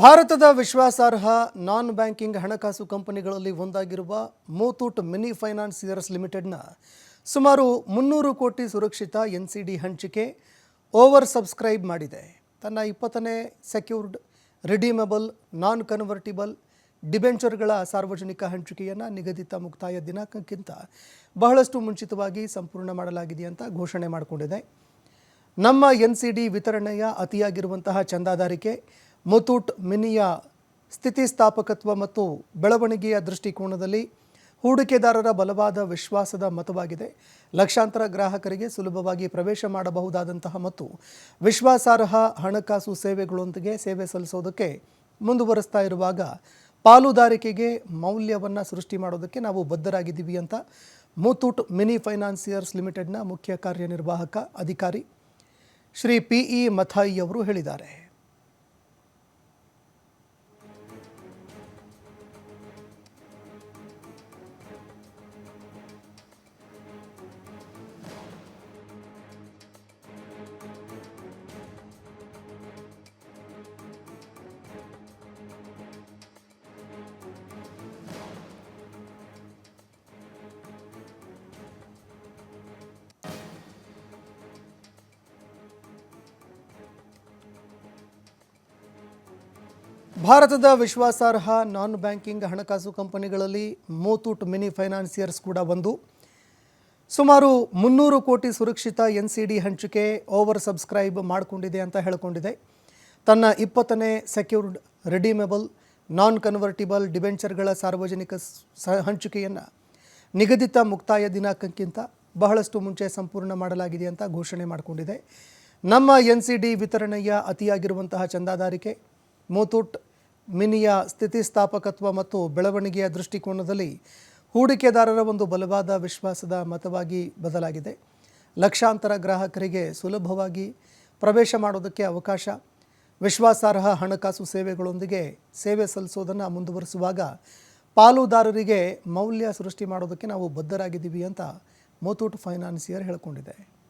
ಭಾರತದ ವಿಶ್ವಾಸಾರ್ಹ ನಾನ್ ಬ್ಯಾಂಕಿಂಗ್ ಹಣಕಾಸು ಕಂಪನಿಗಳಲ್ಲಿ ಒಂದಾಗಿರುವ ಮೂತೂಟ್ ಮಿನಿ ಫೈನಾನ್ಸಿಯರ್ಸ್ ಲಿಮಿಟೆಡ್ನ ಸುಮಾರು ಮುನ್ನೂರು ಕೋಟಿ ಸುರಕ್ಷಿತ ಎನ್ ಸಿ ಡಿ ಹಂಚಿಕೆ ಓವರ್ ಸಬ್ಸ್ಕ್ರೈಬ್ ಮಾಡಿದೆ. ತನ್ನ ಇಪ್ಪತ್ತನೇ ಸೆಕ್ಯೂರ್ಡ್, ರಿಡೀಮಬಲ್ ನಾನ್ ಕನ್ವರ್ಟಿಬಲ್ ಡಿಬೆಂಚರ್ಗಳ ಸಾರ್ವಜನಿಕ ಹಂಚಿಕೆಯನ್ನು ನಿಗದಿತ ಮುಕ್ತಾಯ ದಿನಾಂಕಕ್ಕಿಂತ ಬಹಳಷ್ಟು ಮುಂಚಿತವಾಗಿ ಸಂಪೂರ್ಣ ಮಾಡಲಾಗಿದೆ ಅಂತ ಘೋಷಣೆ ಮಾಡಿಕೊಂಡಿದೆ. ನಮ್ಮ ಎನ್ ಸಿ ಡಿ ವಿತರಣೆಯ ಅತಿಯಾಗಿರುವಂತಹ ಚಂದಾದಾರಿಕೆ ಮುತೂಟ್ ಮಿನಿಯ ಸ್ಥಿತಿಸ್ಥಾಪಕತ್ವ ಮತ್ತು ಬೆಳವಣಿಗೆಯ ದೃಷ್ಟಿಕೋನದಲ್ಲಿ ಹೂಡಿಕೆದಾರರ ಬಲವಾದ ವಿಶ್ವಾಸದ ಮತವಾಗಿದೆ. ಲಕ್ಷಾಂತರ ಗ್ರಾಹಕರಿಗೆ ಸುಲಭವಾಗಿ ಪ್ರವೇಶ ಮಾಡಬಹುದಾದಂತಹ ಮತ್ತು ವಿಶ್ವಾಸಾರ್ಹ ಹಣಕಾಸು ಸೇವೆಗಳೊಂದಿಗೆ ಸೇವೆ ಸಲ್ಲಿಸೋದಕ್ಕೆ ಮುಂದುವರಿಸ್ತಾ ಇರುವಾಗ ಪಾಲುದಾರಿಕೆಗೆ ಮೌಲ್ಯವನ್ನು ಸೃಷ್ಟಿ ಮಾಡೋದಕ್ಕೆ ನಾವು ಬದ್ಧರಾಗಿದ್ದೀವಿ ಅಂತ ಮುತೂಟ್ ಮಿನಿ ಫೈನಾನ್ಸಿಯರ್ಸ್ ಲಿಮಿಟೆಡ್ನ ಮುಖ್ಯ ಕಾರ್ಯನಿರ್ವಾಹಕ ಅಧಿಕಾರಿ ಶ್ರೀ ಪಿ ಇ ಮಥಾಯಿ ಅವರು ಹೇಳಿದ್ದಾರೆ. ಭಾರತದ ವಿಶ್ವಾಸಾರ್ಹ ನಾನ್ ಬ್ಯಾಂಕಿಂಗ್ ಹಣಕಾಸು ಕಂಪನಿಗಳಲ್ಲಿ ಮೋತೂಟ್ ಮಿನಿ ಫೈನಾನ್ಸಿಯರ್ಸ್ ಕೂಡ ಒಂದು ಸುಮಾರು ಮುನ್ನೂರು ಕೋಟಿ ಸುರಕ್ಷಿತ ಎನ್ ಸಿ ಡಿ ಹಂಚಿಕೆ ಓವರ್ ಸಬ್ಸ್ಕ್ರೈಬ್ ಮಾಡಿಕೊಂಡಿದೆ ಅಂತ ಹೇಳಿಕೊಂಡಿದೆ. ತನ್ನ ಇಪ್ಪತ್ತನೇ ಸೆಕ್ಯೂರ್ಡ್ ರೆಡಿಮೇಬಲ್ ನಾನ್ ಕನ್ವರ್ಟಿಬಲ್ ಡಿಬೆಂಚರ್ಗಳ ಸಾರ್ವಜನಿಕ ಸ ಹಂಚಿಕೆಯನ್ನು ನಿಗದಿತ ಮುಕ್ತಾಯ ದಿನಾಂಕಕ್ಕಿಂತ ಬಹಳಷ್ಟು ಮುಂಚೆ ಸಂಪೂರ್ಣ ಮಾಡಲಾಗಿದೆ ಅಂತ ಘೋಷಣೆ ಮಾಡಿಕೊಂಡಿದೆ. ನಮ್ಮ ಎನ್ ಸಿ ಡಿ ವಿತರಣೆಯ ಅತಿಯಾಗಿರುವಂತಹ ಚಂದಾದಾರಿಕೆ, ಮೂತೂಟ್ ಮಿನಿಯ ಸ್ಥಿತಿಸ್ಥಾಪಕತ್ವ ಮತ್ತು ಬೆಳವಣಿಗೆಯ ದೃಷ್ಟಿಕೋನದಲ್ಲಿ ಹೂಡಿಕೆದಾರರ ಒಂದು ಬಲವಾದ ವಿಶ್ವಾಸದ ಮತವಾಗಿ ಬದಲಾಗಿದೆ. ಲಕ್ಷಾಂತರ ಗ್ರಾಹಕರಿಗೆ ಸುಲಭವಾಗಿ ಪ್ರವೇಶ ಮಾಡೋದಕ್ಕೆ ಅವಕಾಶ. ವಿಶ್ವಾಸಾರ್ಹ ಹಣಕಾಸು ಸೇವೆಗಳೊಂದಿಗೆ ಸೇವೆ ಸಲ್ಲಿಸೋದನ್ನು ಮುಂದುವರಿಸುವಾಗ ಪಾಲುದಾರರಿಗೆ ಮೌಲ್ಯ ಸೃಷ್ಟಿ ಮಾಡೋದಕ್ಕೆ ನಾವು ಬದ್ಧರಾಗಿದ್ದೀವಿ ಅಂತ ಮುತೂಟ್ ಫೈನಾನ್ಸಿಯರ್ ಹೇಳ್ಕೊಂಡಿದೆ